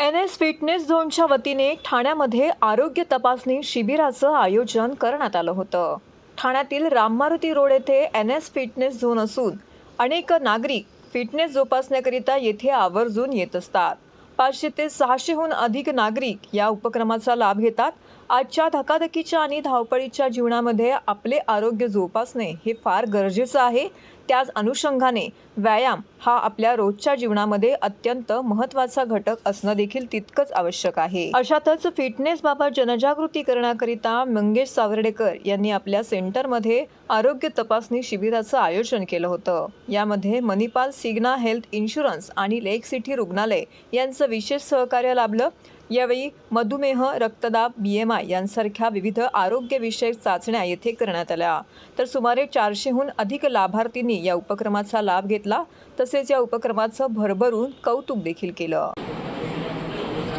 N S fitness झोनच्या वतीने ठाण्यामध्ये आरोग्य तपासणी शिबिराचं आयोजन करण्यात आलं होतं. ठाण्यातील राममारुती रोड येथे एन एस फिटनेस झोन असून अनेक नागरिक फिटनेस जोपासण्याकरिता येथे आवर्जून येत असतात. पाचशे ते सहाशेहून अधिक नागरिक या उपक्रमाचा लाभ घेतात. आजच्या धकाधकीच्या आणि धावपळीच्या जीवनामध्ये आपले आरोग्य जोपासणे हे फार गरजेचं आहे. त्याच अनुषंगाने व्यायाम हा आपल्या रोजच्या जीवनामध्ये अत्यंत महत्त्वाचा घटक असणं देखील तितकंच आवश्यक आहे. अशातच फिटनेसबाबत जनजागृती करण्याकरिता मंगेश सावर्डेकर यांनी आपल्या सेंटरमध्ये आरोग्य तपासणी शिबिराचं आयोजन केलं होतं. यामध्ये मणिपाल सिग्ना हेल्थ इन्शुरन्स आणि लेक सिटी रुग्णालय यांचं विशेष सहकार्य लाभलं. यावेळी मधुमेह रक्तदाब बी एम आय यांसारख्या विविध आरोग्यविषयक चाचण्या येथे करण्यात आल्या. तर सुमारे चारशेहून अधिक लाभार्थींनी या उपक्रमाचा लाभ घेतला. तसेच या उपक्रमाचं भरभरून कौतुक देखील केलं.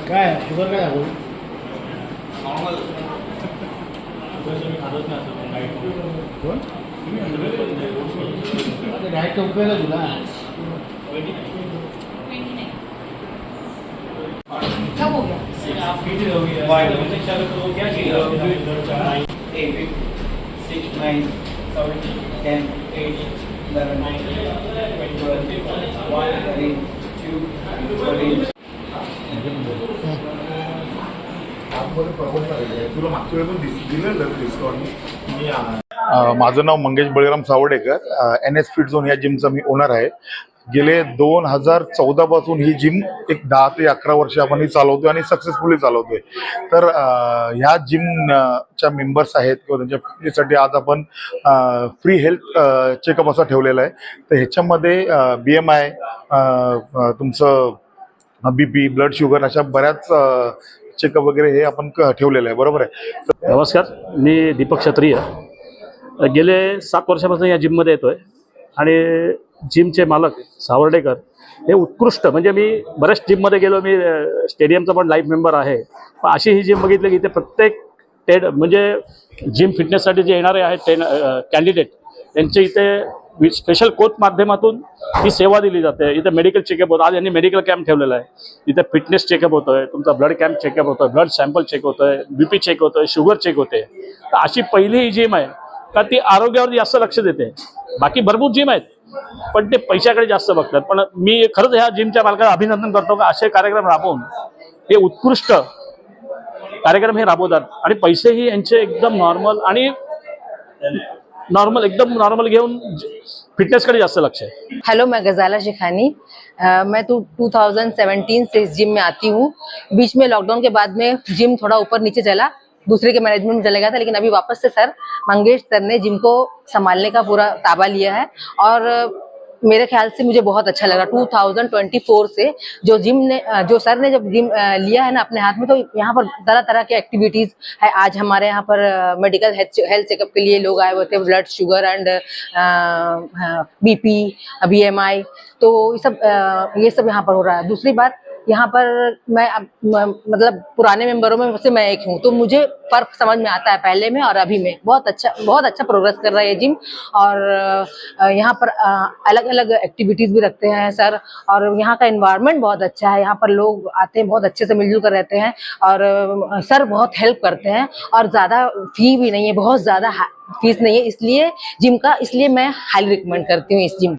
काय? तुला. माझं नाव Mangesh Baliram Savdekar. N S fit zone या जिमचा मी ओनर आहे. गेले दोन हजार चौदा पासून ही जिम एक दहा ते अकरा वर्ष आपण ही चालवतोय आणि सक्सेसफुली चालवतोय. तर ह्या जिम च्या मेंबर्स आहेत किंवा त्यांच्या फॅमिलीसाठी आज आपण फ्री हेल्थ चेकअप असा ठेवलेला आहे. तर ह्याच्यामध्ये बी एम आय तुमचं बी पी ब्लड शुगर अशा बऱ्याच चेकअप वगैरे हे आपण क- ठेवलेलं आहे. बरोबर आहे? नमस्कार. मी दीपक क्षत्रिय. गेले सात वर्षापासून या जिममध्ये येतो आहे आणि जिमचे मालक सावर्डेकर हे उत्कृष्ट म्हणजे मी बऱ्याच जिममध्ये गेलो मी स्टेडियमचा पण लाईव्ह मेंबर आहे. पण अशी ही जिम बघितली की इथे प्रत्येक टेड म्हणजे जिम फिटनेससाठी जे येणारे आहेत ट्रेन कॅन्डिडेट त्यांचे इथे स्पेशल कोच माध्यमातून ही सेवा दिली जाते. इथे मेडिकल चेकअप होतं. आज यांनी मेडिकल कॅम्प ठेवलेला आहे. इथे फिटनेस चेकअप होतोय तुमचा ब्लड कॅम्प चेकअप होतोय ब्लड सॅम्पल चेक होतोय बीपी चेक होतोय शुगर चेक होते. तर अशी पहिली ही जिम आहे का ती आरोग्यावर जास्त लक्ष देते. बाकी भरपूर जिम आहेत. पण ते पैशाकडे जास्त बघतात. पण मी खरंच ह्या जिमच्या मालकाला अभिनंदन करतो का असे कार्यक्रम राबवून हे उत्कृष्ट कार्यक्रम हे राबवतात. आणि पैसेही यांचे एकदम नॉर्मल आणि नॉर्मल एकदम नॉर्मल घेऊन फिटनेसकडे जास्त लक्ष आहे. हेलो मैं गजाला शिखानी. अ, मैं तो 2017 से इस जिम में आती हूँ. बीच में लॉकडाउन के बाद में जिम थोड़ा ऊपर नीचे चला. दूसरे के मैनेजमेंट में चला गया था, लेकिन अभी वापस से सर, मंगेश सर ने जिम को संभालने का पूरा ताबा लिया है। और, मेरे ख्याल से मुझे बहुत अच्छा लगा 2024 से जो जिम ने, जो सर ने जब जिम, लिया है ना अपने हाथ में तो यहाँ पर तरह तरह के एक्टिविटीज़ है। आज हमारे यहाँ पर मेडिकल हेल्थ चेकअप के लिए लोग आए हुए थे blood sugar and BP BMI तो ये सब ये सब यहाँ पर हो रहा है। दूसरी बात यहाँ पर मैं अब मतलब पुराने मेंबरों में से मैं एक हूँ। तो मुझे फ़र्क समझ में आता है पहले में और अभी में। बहुत अच्छा बहुत अच्छा प्रोग्रेस कर रहा है ये जिम और यहाँ पर अलग अलग एक्टिविटीज़ भी रखते हैं सर और यहाँ का इन्वायरमेंट बहुत अच्छा है। यहाँ पर लोग आते हैं, बहुत अच्छे से मिलजुल कर रहते हैं और सर बहुत हेल्प करते हैं और ज़्यादा फ़ी भी नहीं है, बहुत ज़्यादा फ़ीस नहीं है। इसलिए जिम का, इसलिए मैं हाईली रिकमेंड करती हूँ इस जिम